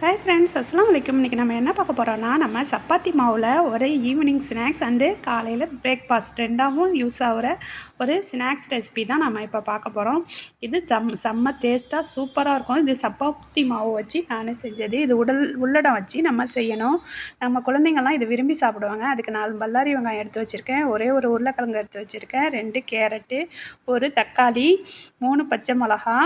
Hi friends அஸ்லாம் வலைக்கம் இன்றைக்கி நம்ம என்ன பார்க்க போகிறோன்னா நம்ம சப்பாத்தி மாவில் ஒரு ஈவினிங் ஸ்நாக்ஸ் அண்டு காலையில் பிரேக்ஃபாஸ்ட் ரெண்டாகவும் யூஸ் ஆகிற ஒரு ஸ்நாக்ஸ் ரெசிபி தான் நம்ம இப்போ பார்க்க போகிறோம் இது தம் செம்ம டேஸ்ட்டாக சூப்பராக இருக்கும். இது சப்பாத்தி மாவு வச்சு நானே செஞ்சது. இது உடல் உள்ளடம் வச்சு நம்ம செய்யணும். நம்ம குழந்தைங்கள்லாம் இது விரும்பி சாப்பிடுவாங்க. அதுக்கு நாலு பல்லாரி வெங்காயம் எடுத்து வச்சுருக்கேன். ஒரே ஒரு உருளைக்கிழங்கு எடுத்து வச்சுருக்கேன். ரெண்டு கேரட்டு ஒரு தக்காளி மூணு பச்சை மிளகா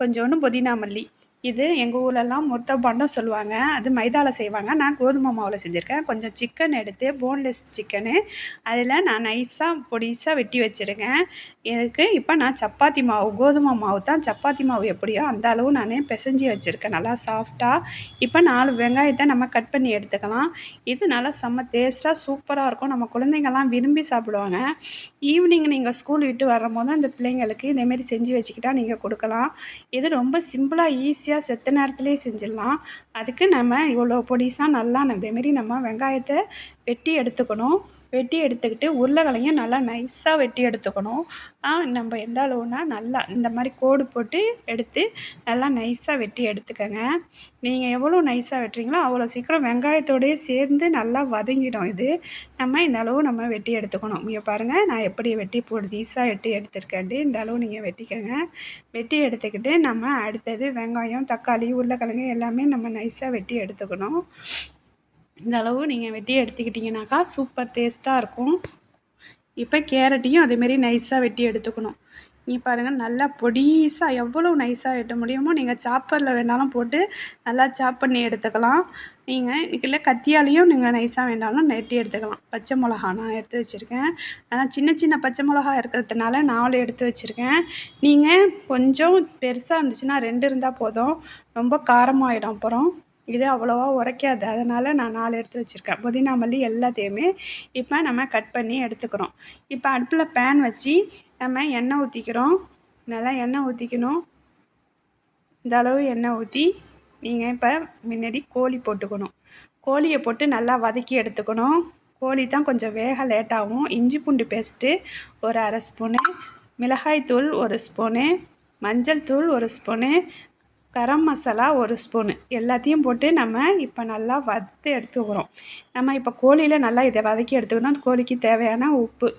கொஞ்சோண்டு புதினா மல்லி. இது எங்கள் ஊர்லலாம் முர்த்தபான்னு சொல்லுவாங்க. அது மைதாவில் செய்வாங்க. நான் கோதுமை மாவில் செஞ்சுருக்கேன். கொஞ்சம் சிக்கன் எடுத்து போன்லெஸ் சிக்கனு அதில் நான் நைஸாக பொடிசாக வெட்டி வச்சுருக்கேன். எனக்கு இப்போ நான் சப்பாத்தி மாவு கோதுமை மாவு தான் சப்பாத்தி மாவு எப்படியோ அந்த அளவு நான் பிசைஞ்சி வச்சுருக்கேன். நல்லா சாஃப்டாக இப்போ நாலு வெங்காயத்தை நம்ம கட் பண்ணி எடுத்துக்கலாம். இது நல்லா செம்ம டேஸ்ட்டாக சூப்பராக இருக்கும். நம்ம குழந்தைங்கள்லாம் விரும்பி சாப்பிடுவாங்க. ஈவினிங் நீங்கள் ஸ்கூல் விட்டு வரும்போது அந்த பிள்ளைங்களுக்கு இதேமாரி செஞ்சு வச்சுக்கிட்டா நீங்கள் கொடுக்கலாம். இது ரொம்ப சிம்பிளாக ஈஸியாக செத்த நேரத்துலேயே செஞ்சிடலாம். அதுக்கு நம்ம இவ்வளோ பொடிசாக நல்லா இதேமாரி நம்ம வெங்காயத்தை வெட்டி எடுத்துக்கணும். வெட்டி எடுத்துக்கிட்டு உருளைக்கிழங்கையும் நல்லா நைஸாக வெட்டி எடுத்துக்கணும். நம்ம எந்த அளவுனா நல்லா இந்த மாதிரி கோடு போட்டு எடுத்து நல்லா நைஸாக வெட்டி எடுத்துக்கோங்க. நீங்கள் எவ்வளோ நைஸாக வெட்டுறீங்களோ அவ்வளோ சீக்கிரம் வெங்காயத்தோடையே சேர்ந்து நல்லா வதங்கிடும் இது. நம்ம இந்த அளவு நம்ம வெட்டி எடுத்துக்கணும். இங்கே பாருங்கள் நான் எப்படி வெட்டி பொடிசாக வெட்டி எடுத்துருக்கேன்ட்டு இந்த அளவு நீங்கள் வெட்டிக்கோங்க. வெட்டி எடுத்துக்கிட்டு நம்ம அடுத்தது வெங்காயம் தக்காளி உருளைக்கிழங்கு எல்லாமே நம்ம நைஸாக வெட்டி எடுத்துக்கணும். இந்த அளவு நீங்கள் வெட்டி எடுத்துக்கிட்டிங்கனாக்கா சூப்பர் டேஸ்ட்டாக இருக்கும். இப்போ கேரட்டையும் அதேமாரி நைஸாக வெட்டி எடுத்துக்கணும். நீ பாருங்கள் நல்லா பொடிசாக எவ்வளோ நைஸாக வெட்ட முடியுமோ நீங்கள் சாப்பரில் வேணாலும் போட்டு நல்லா சாப் பண்ணி எடுத்துக்கலாம். நீங்கள் இல்லை கத்தியாலையும் நீங்கள் நைஸாக வேண்டாலும் நெட்டி எடுத்துக்கலாம். பச்சை மிளகா நான் எடுத்து வச்சுருக்கேன். ஆனால் சின்ன சின்ன பச்சை மிளகா இருக்கிறதுனால நாலு எடுத்து வச்சுருக்கேன். நீங்கள் கொஞ்சம் பெருசாக இருந்துச்சுன்னா ரெண்டு இருந்தால் போதும். ரொம்ப காரமாகிடும் அப்புறம். இது அவ்வளோவா உரைக்காது. அதனால் நான் நாலு எடுத்து வச்சுருக்கேன். புதினா மல்லி எல்லாத்தையுமே இப்போ நம்ம கட் பண்ணி எடுத்துக்கிறோம். இப்போ அடுப்பில் பேன் வச்சு நம்ம எண்ணெய் ஊற்றிக்கிறோம் நல்லா எண்ணெய் ஊற்றிக்கணும் இந்த அளவு எண்ணெய் ஊற்றி நீங்கள் இப்போ முன்னாடி கோழி போட்டுக்கணும். கோழியை போட்டு நல்லா வதக்கி எடுத்துக்கணும். கோழி தான் கொஞ்சம் வேக லேட்டாகும் இஞ்சி பூண்டு பேஸ்ட்டு ஒரு அரை ஸ்பூனு மிளகாய் தூள் ஒரு ஸ்பூனு மஞ்சள் தூள் ஒரு ஸ்பூனு கரம் மசாலா ஒரு ஸ்பூனு. எல்லாத்தையும் போட்டு நம்ம இப்போ நல்லா வறுத்து எடுத்துக்கிறோம். நம்ம இப்போ கோழியில் நல்லா இதை வதக்கி எடுத்துக்கணும். கோழிக்கு தேவையான உப்பு.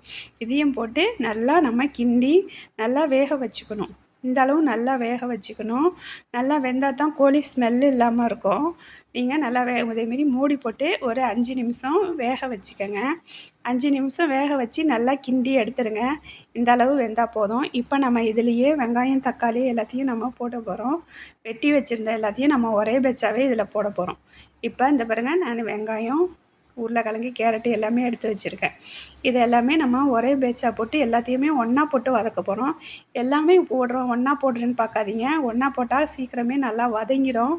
இதையும் போட்டு நல்லா நம்ம கிண்டி நல்லா வேக வச்சுக்கணும். இந்த அளவு நல்லா வேக வச்சுக்கணும். நல்லா வெந்தால் தான் கோழி ஸ்மெல்லு இல்லாமல் இருக்கும். நீங்கள் நல்லா வே இதேமாரி மூடி போட்டு ஒரு அஞ்சு நிமிஷம் வேக வச்சுக்கோங்க. அஞ்சு நிமிஷம் வேக வச்சு நல்லா கிண்டி எடுத்துருங்க. இந்த அளவு வெந்தால் போதும். இப்போ நம்ம இதுலேயே வெங்காயம் தக்காளி எல்லாத்தையும் நம்ம போட போகிறோம் வெட்டி வச்சுருந்த எல்லாத்தையும் நம்ம ஒரே பெச்சாவே இதில் போட போகிறோம் இப்போ இந்த பாருங்கள் நான் வெங்காயம் உருளைக்கிழங்கு கேரட்டு எல்லாமே எடுத்து வச்சுருக்கேன். இது எல்லாமே நம்ம ஒரே பேச்சாக போட்டு எல்லாத்தையுமே ஒன்றா போட்டு வதக்க போகிறோம் எல்லாமே போடுறோம். ஒன்றா போடுறேன்னு பார்க்காதீங்க. ஒன்றா போட்டால் சீக்கிரமே நல்லா வதங்கிடும்.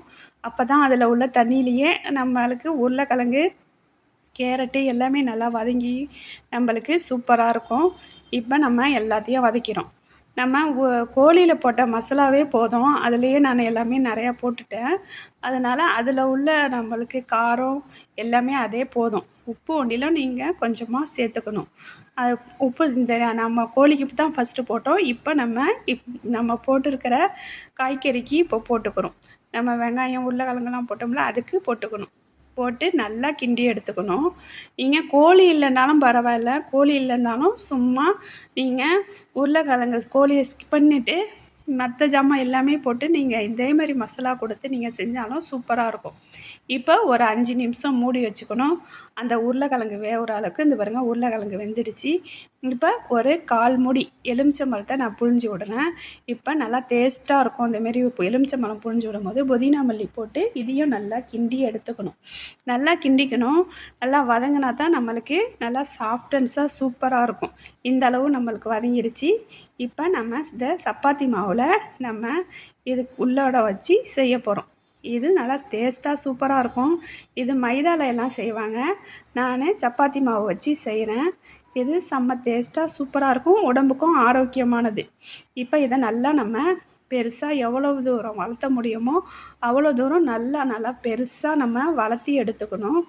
அப்போ தான் அதில் உள்ள தண்ணியிலையே நம்மளுக்கு உருளைக்கிழங்கு கேரட்டு எல்லாமே நல்லா வதங்கி நம்மளுக்கு சூப்பராக இருக்கும். இப்போ நம்ம எல்லாத்தையும் வதக்கிறோம். நம்ம கோழியில் போட்ட மசாலாவே போதும். அதுலேயே நான் எல்லாமே நிறையா போட்டுட்டேன். அதனால் அதில் உள்ள நம்மளுக்கு காரம் எல்லாமே அதே போதும். உப்பு ஒண்டிலும் நீங்கள் கொஞ்சமாக சேர்த்துக்கணும். அது உப்பு இந்த நம்ம கோழிக்கு தான் ஃபஸ்ட்டு போட்டோம். இப்போ நம்ம இப் நம்ம போட்டிருக்கிற காய்கறிக்கு இப்போ போட்டுக்கிறோம். நம்ம வெங்காயம் உருளைக்கிழங்குலாம் போட்டோம்ல அதுக்கு போட்டுக்கணும். போட்டு நல்லா கிண்டி எடுத்துக்கணும். நீங்கள் கோழி இல்லைனாலும் பரவாயில்ல. கோழி இல்லைனாலும் சும்மா நீங்கள் உருளைக்கிழங்கு கோழியை ஸ்கிப் பண்ணிவிட்டு மற்ற ஜாமான் எல்லாமே போட்டு நீங்கள் இதே மாதிரி மசாலா கொடுத்து நீங்கள் செஞ்சாலும் சூப்பராக இருக்கும். இப்போ ஒரு அஞ்சு நிமிஷம் மூடி வச்சுக்கணும். அந்த உருளைக்கிழங்கு வேகிற அளவுக்கு இந்த பாருங்கள் உருளைக்கிழங்கு வெந்துடுச்சு. இப்போ ஒரு கால் மூடி எலுமிச்சம்பழத்தை நான் புழிஞ்சு விடுறேன். இப்போ நல்லா டேஸ்ட்டாக இருக்கும். அந்தமாரி இப்போ எலுமிச்சம்பழம் புழிஞ்சு விடும்போது புதினா மல்லி போட்டு இதையும் நல்லா கிண்டி எடுத்துக்கணும். நல்லா கிண்டிக்கணும். நல்லா வதங்கினா தான் நம்மளுக்கு நல்லா சாஃப்டன்ஸாக சூப்பராக இருக்கும். இந்த அளவு நம்மளுக்கு வதங்கிடுச்சு. இப்போ நம்ம இந்த சப்பாத்தி மாவில் நம்ம இதுக்கு உள்ளோட வச்சு செய்ய போகிறோம் இது நல்லா டேஸ்ட்டாக சூப்பராக இருக்கும். இது மைதாவில் எல்லாம் செய்வாங்க. நான் சப்பாத்தி மாவு வச்சு செய்கிறேன் இது செம்ம டேஸ்ட்டாக சூப்பராக இருக்கும். உடம்புக்கும் ஆரோக்கியமானது. இப்போ இதை நல்லா நம்ம பெருசாக எவ்வளவு தூரம் வளர்த்த முடியுமோ அவ்வளோ தூரம் நல்லா நல்லா பெருசாக நம்ம வளர்த்தி எடுத்துக்கணும்.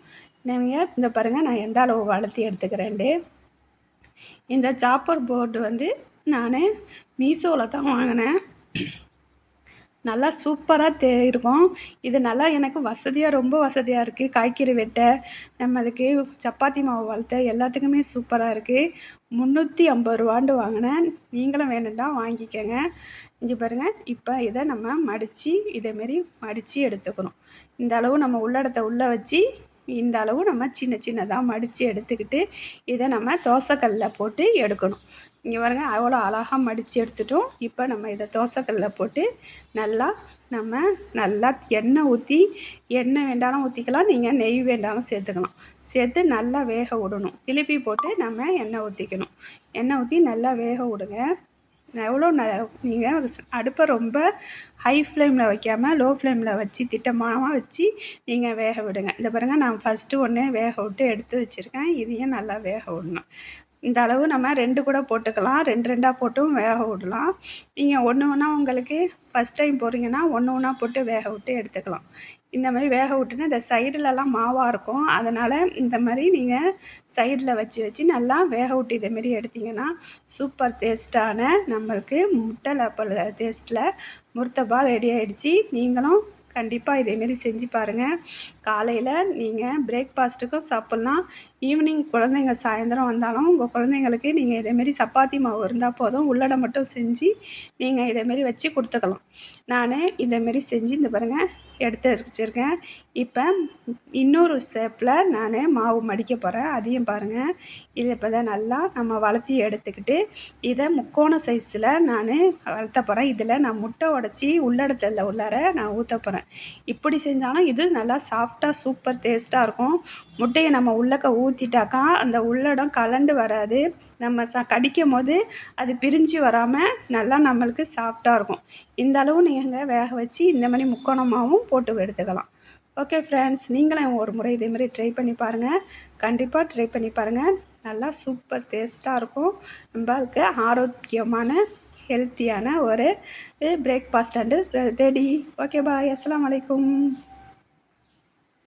நீங்கள் இந்த பாருங்கள் நான் எந்த அளவு வளர்த்தி எடுத்துக்கிறேன்ட்டு. இந்த சாப்பர் போர்டு வந்து நான் மீஷோவில் தான் வாங்கினேன். நல்லா சூப்பராக தே இருக்கும். இது நல்லா எனக்கு வசதியாக ரொம்ப வசதியாக இருக்குது காய்கறி வெட்ட நம்மளுக்கு சப்பாத்தி மாவு வளர்த்த எல்லாத்துக்குமே சூப்பராக இருக்குது முந்நூற்றி ஐம்பது ரூபாண்டு வாங்கினேன். நீங்களும் வேணும்னா வாங்கிக்கோங்க. இங்கே பாருங்கள் இப்போ இதை நம்ம மடித்து இதேமாரி மடித்து எடுத்துக்கணும். இந்த அளவு நம்ம உள்ளடத்தை உள்ளே வச்சு இந்த அளவு நம்ம சின்ன சின்னதாக மடித்து எடுத்துக்கிட்டு இதை நம்ம தோசைக்கல்லில் போட்டு எடுக்கணும். இங்கே பாருங்கள் அவ்வளோ அழகாக மடித்து எடுத்துட்டோம். இப்போ நம்ம இதை தோசைக்கல்லில் போட்டு நல்லா நம்ம நல்லா எண்ணெய் ஊற்றி எண்ணெய் வேண்டாலும் ஊற்றிக்கலாம் நீங்கள் நெய் வேண்டாலும் சேர்த்துக்கலாம். சேர்த்து நல்லா வேக விடணும். திருப்பி போட்டு நம்ம எண்ணெய் ஊற்றிக்கணும் எண்ணெய் ஊற்றி நல்லா வேக விடுங்க. எவ்வளோ ந நீங்கள் அடுப்பை ரொம்ப ஹை ஃப்ளேமில் வைக்காமல் லோ ஃப்ளேமில் வச்சு திட்டமாக வச்சு நீங்கள் வேக விடுங்க. இந்த பாருங்கள் நான் ஃபஸ்ட்டு ஒன்றே வேக விட்டு எடுத்து வச்சுருக்கேன். இதையும் நல்லா வேக விடணும். இந்த அளவு நம்ம ரெண்டு கூட போட்டுக்கலாம். ரெண்டு ரெண்டாக போட்டும் வேக விடலாம். நீங்கள் ஒன்று ஒன்றா உங்களுக்கு ஃபஸ்ட் டைம் போகிறீங்கன்னா ஒன்று ஒன்றா போட்டு வேக விட்டு எடுத்துக்கலாம். இந்த மாதிரி வேக விட்டுனா இந்த சைடுலலாம் மாவாக இருக்கும். அதனால் இந்த மாதிரி நீங்கள் சைடில் வச்சு வச்சு நல்லா வேக விட்டு இதேமாரி எடுத்திங்கன்னா சூப்பர் டேஸ்ட்டான நம்மளுக்கு முட்டை லப்பல் டேஸ்ட்டில் முர்த்தபா ரெடி ஆகிடுச்சி நீங்களும் கண்டிப்பாக இதேமாரி செஞ்சு பாருங்கள் காலையில் நீங்கள் பிரேக்ஃபாஸ்ட்டுக்கும் சாப்பிட்லாம். ஈவினிங் குழந்தைங்க சாயந்தரம் வந்தாலும் உங்கள் குழந்தைங்களுக்கு நீங்கள் இதேமாரி சப்பாத்தி மாவு இருந்தால் போதும். உள்ளடை மட்டும் செஞ்சு நீங்கள் இதேமாரி வச்சு கொடுத்துக்கலாம். நான் இதேமாரி செஞ்சு இந்த பாருங்கள் எடுத்து வச்சுருக்கேன். இப்போ இன்னொரு ஷேப்பில் நான் மாவு மடிக்க போகிறேன் அதையும் பாருங்கள் இதை இப்போ தான் நல்லா நம்ம வளர்த்தி எடுத்துக்கிட்டு இதை முக்கோண சைஸில் நான் வளர்த்த போகிறேன் இதில் நான் முட்டை உடச்சி உள்ளடத்தில் உள்ளார நான் ஊற்ற போகிறேன் இப்படி செஞ்சாலும் இது நல்லா சாஃப்டாக சூப்பர் டேஸ்ட்டாக இருக்கும். முட்டையை நம்ம உள்ளக்க ஊற்றிட்டாக்கா அந்த உள்ளடம் கலண்டு வராது. நம்ம ச கடிக்கும் போது அது பிரிஞ்சு வராமல் நல்லா நம்மளுக்கு சாஃப்டாக இருக்கும். இந்த அளவு நீங்கள் வேக வச்சு இந்த மாதிரி முக்கோணமாகவும் போட்டு எடுத்துக்கலாம். ஓகே ஃப்ரெண்ட்ஸ் நீங்களும் ஒரு முறை இதேமாதிரி ட்ரை பண்ணி பாருங்கள் கண்டிப்பாக ட்ரை பண்ணி பாருங்கள் நல்லா சூப்பர் டேஸ்ட்டாக இருக்கும். நம்மளுக்கு ஆரோக்கியமான ஹெல்த்தியான ஒரு breakfast and ready okay bye அஸ்லாம் வலைக்கும்